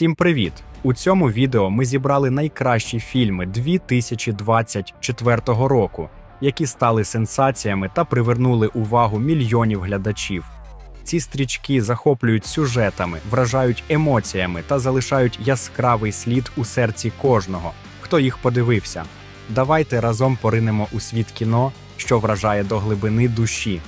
Всім привіт! У цьому відео ми зібрали найкращі фільми 2024 року, які стали сенсаціями та привернули увагу мільйонів глядачів. Ці стрічки захоплюють сюжетами, вражають емоціями та залишають яскравий слід у серці кожного, хто їх подивився. Давайте разом поринемо у світ кіно, що вражає до глибини душі.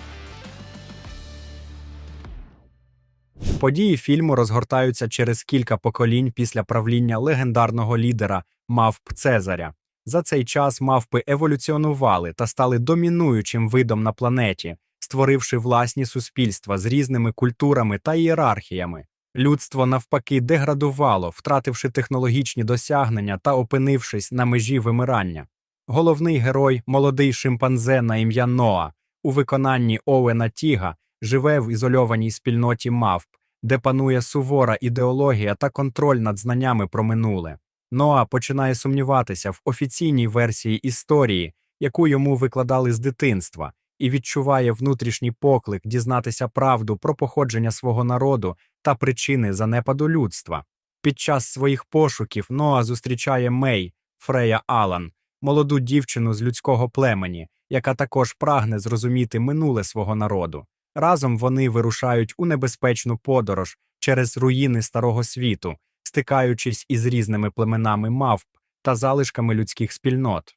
Події фільму розгортаються через кілька поколінь після правління легендарного лідера мавп Цезаря. За цей час мавпи еволюціонували та стали домінуючим видом на планеті, створивши власні суспільства з різними культурами та ієрархіями. Людство навпаки деградувало, втративши технологічні досягнення та опинившись на межі вимирання. Головний герой, молодий шимпанзе на ім'я Ноа, у виконанні Оуена Тіга, живе в ізольованій спільноті мавп, де панує сувора ідеологія та контроль над знаннями про минуле. Ноа починає сумніватися в офіційній версії історії, яку йому викладали з дитинства, і відчуває внутрішній поклик дізнатися правду про походження свого народу та причини занепаду людства. Під час своїх пошуків Ноа зустрічає Мей Фрея Алан, молоду дівчину з людського племені, яка також прагне зрозуміти минуле свого народу. Разом вони вирушають у небезпечну подорож через руїни старого світу, стикаючись із різними племенами мавп та залишками людських спільнот.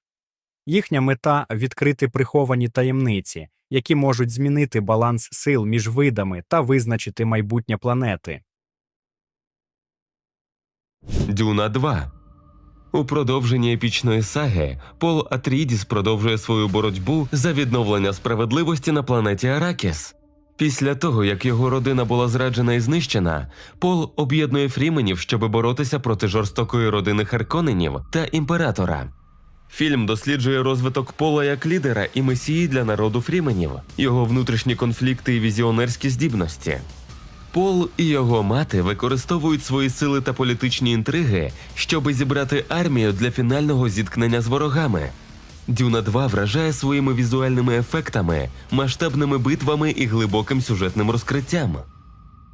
Їхня мета відкрити приховані таємниці, які можуть змінити баланс сил між видами та визначити майбутнє планети. Дюна 2 у продовженні епічної саги Пол Атрідіс продовжує свою боротьбу за відновлення справедливості на планеті Аракіс. Після того, як його родина була зраджена і знищена, Пол об'єднує фріменів, щоб боротися проти жорстокої родини Харконенів та імператора. Фільм досліджує розвиток Пола як лідера і месії для народу фріменів, його внутрішні конфлікти і візіонерські здібності. Пол і його мати використовують свої сили та політичні інтриги, щоби зібрати армію для фінального зіткнення з ворогами. Дюна 2 вражає своїми візуальними ефектами, масштабними битвами і глибоким сюжетним розкриттям.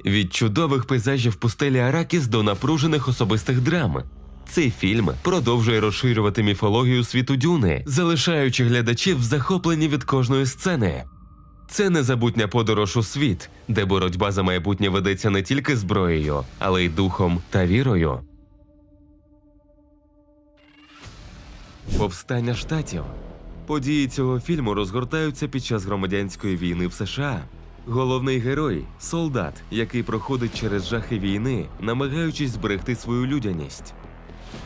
Від чудових пейзажів пустелі Аракіс до напружених особистих драм. Цей фільм продовжує розширювати міфологію світу Дюни, залишаючи глядачів захоплені від кожної сцени. Це незабутня подорож у світ, де боротьба за майбутнє ведеться не тільки зброєю, але й духом та вірою. Повстання штатів. Події цього фільму розгортаються під час громадянської війни в США. Головний герой солдат, який проходить через жахи війни, намагаючись зберегти свою людяність.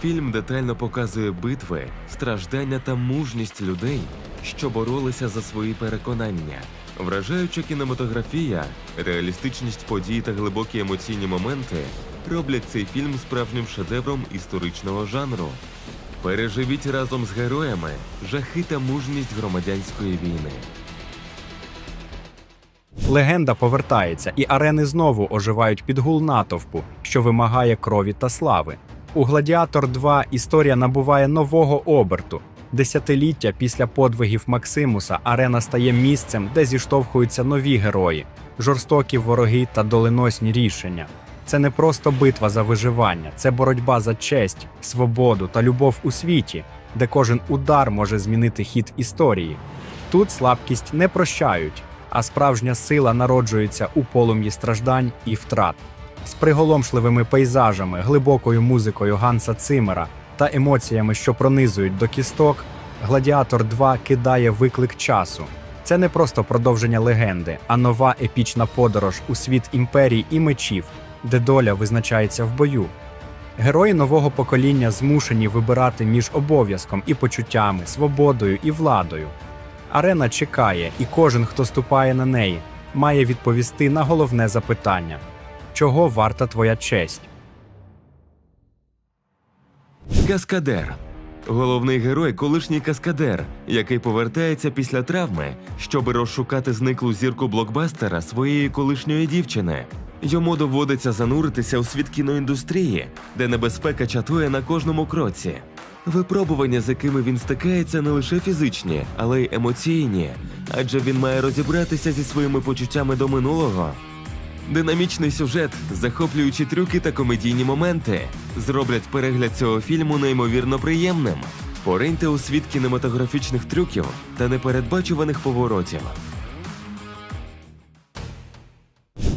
Фільм детально показує битви, страждання та мужність людей, що боролися за свої переконання. Вражаюча кінематографія, реалістичність подій та глибокі емоційні моменти роблять цей фільм справжнім шедевром історичного жанру. Переживіть разом з героями жахи та мужність громадянської війни. Легенда повертається, і арени знову оживають під гул натовпу, що вимагає крові та слави. У Гладіатор 2 історія набуває нового оберту. Десятиліття після подвигів Максимуса арена стає місцем, де зіштовхуються нові герої, жорстокі вороги та доленосні рішення. Це не просто битва за виживання, це боротьба за честь, свободу та любов у світі, де кожен удар може змінити хід історії. Тут слабкість не прощають, а справжня сила народжується у полум'ї страждань і втрат. З приголомшливими пейзажами, глибокою музикою Ганса Цимера та емоціями, що пронизують до кісток, Гладіатор 2 кидає виклик часу. Це не просто продовження легенди, а нова епічна подорож у світ імперій і мечів, де доля визначається в бою. Герої нового покоління змушені вибирати між обов'язком і почуттями, свободою і владою. Арена чекає, і кожен, хто ступає на неї, має відповісти на головне запитання: чого варта твоя честь? Каскадер. Головний герой колишній каскадер, який повертається після травми, щоби розшукати зниклу зірку блокбастера своєї колишньої дівчини. Йому доводиться зануритися у світ кіноіндустрії, де небезпека чатує на кожному кроці. Випробування, з якими він стикається, не лише фізичні, але й емоційні, адже він має розібратися зі своїми почуттями до минулого. Динамічний сюжет, захоплюючі трюки та комедійні моменти зроблять перегляд цього фільму неймовірно приємним. Пориньте у світ кінематографічних трюків та непередбачуваних поворотів.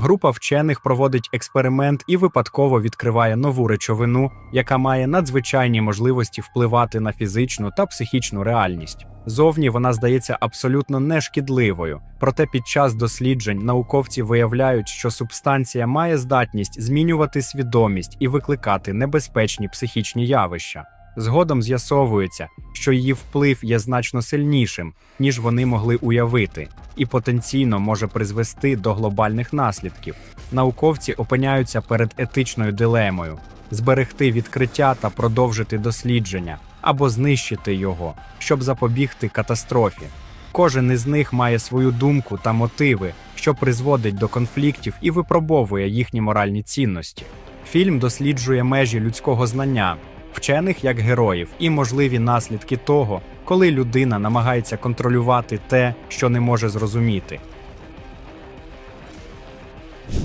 Група вчених проводить експеримент і випадково відкриває нову речовину, яка має надзвичайні можливості впливати на фізичну та психічну реальність. Зовні вона здається абсолютно нешкідливою, проте під час досліджень науковці виявляють, що субстанція має здатність змінювати свідомість і викликати небезпечні психічні явища. Згодом з'ясовується, що її вплив є значно сильнішим, ніж вони могли уявити, і потенційно може призвести до глобальних наслідків. Науковці опиняються перед етичною дилемою: зберегти відкриття та продовжити дослідження або знищити його, щоб запобігти катастрофі. Кожен із них має свою думку та мотиви, що призводить до конфліктів і випробовує їхні моральні цінності. Фільм досліджує межі людського знання, вчених як героїв, і можливі наслідки того, коли людина намагається контролювати те, що не може зрозуміти.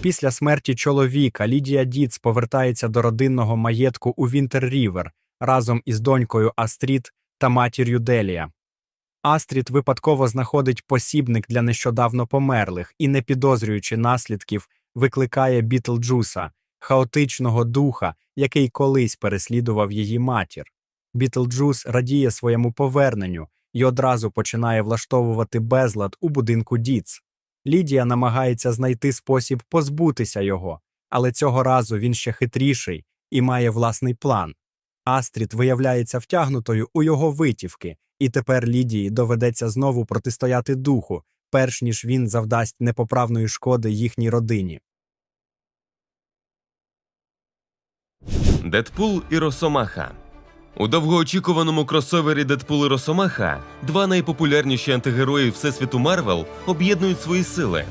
Після смерті чоловіка Лідія Діц повертається до родинного маєтку у Вінтер-Рівер разом із донькою Астрід та матір'ю Делія. Астрід випадково знаходить посібник для нещодавно померлих і, не підозрюючи наслідків, викликає Бітлджуса, хаотичного духа, який колись переслідував її матір. Бітлджус радіє своєму поверненню і одразу починає влаштовувати безлад у будинку Діц. Лідія намагається знайти спосіб позбутися його, але цього разу він ще хитріший і має власний план. Астрід виявляється втягнутою у його витівки, і тепер Лідії доведеться знову протистояти духу, перш ніж він завдасть непоправної шкоди їхній родині. Дедпул і Росомаха. У довгоочікуваному кросовері Дедпул і Росомаха два найпопулярніші антигерої Всесвіту Марвел об'єднують свої сили.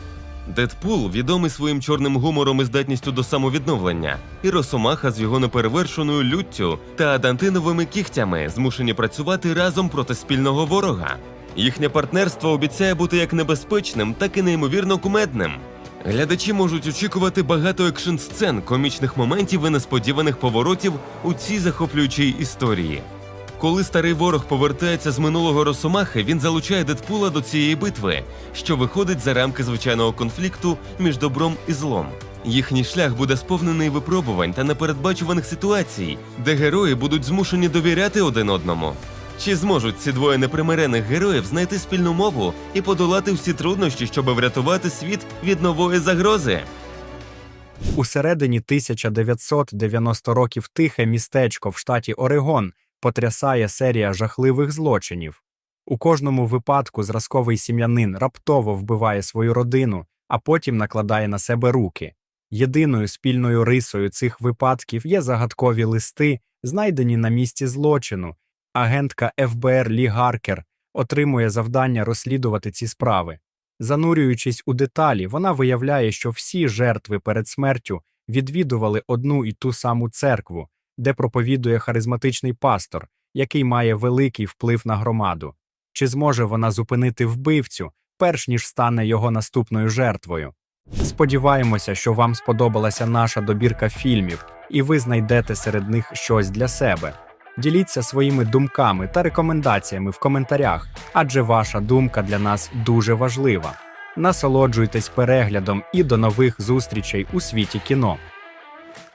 Дедпул відомий своїм чорним гумором і здатністю до самовідновлення, і Росомаха з його неперевершеною люттю та адантиновими кігтями змушені працювати разом проти спільного ворога. Їхнє партнерство обіцяє бути як небезпечним, так і неймовірно кумедним. Глядачі можуть очікувати багато екшн сцен, комічних моментів і несподіваних поворотів у цій захоплюючій історії. Коли старий ворог повертається з минулого Росомахи, він залучає Дедпула до цієї битви, що виходить за рамки звичайного конфлікту між добром і злом. Їхній шлях буде сповнений випробувань та непередбачуваних ситуацій, де герої будуть змушені довіряти один одному. Чи зможуть ці двоє непримирених героїв знайти спільну мову і подолати всі труднощі, щоб врятувати світ від нової загрози? У середині 1990 років тихе містечко в штаті Орегон потрясає серія жахливих злочинів. У кожному випадку зразковий сім'янин раптово вбиває свою родину, а потім накладає на себе руки. Єдиною спільною рисою цих випадків є загадкові листи, знайдені на місці злочину. Агентка ФБР Лі Гаркер отримує завдання розслідувати ці справи. Занурюючись у деталі, вона виявляє, що всі жертви перед смертю відвідували одну і ту саму церкву, де проповідує харизматичний пастор, який має великий вплив на громаду. Чи зможе вона зупинити вбивцю, перш ніж стане його наступною жертвою? Сподіваємося, що вам сподобалася наша добірка фільмів, і ви знайдете серед них щось для себе. Діліться своїми думками та рекомендаціями в коментарях, адже ваша думка для нас дуже важлива. Насолоджуйтесь переглядом і до нових зустрічей у світі кіно.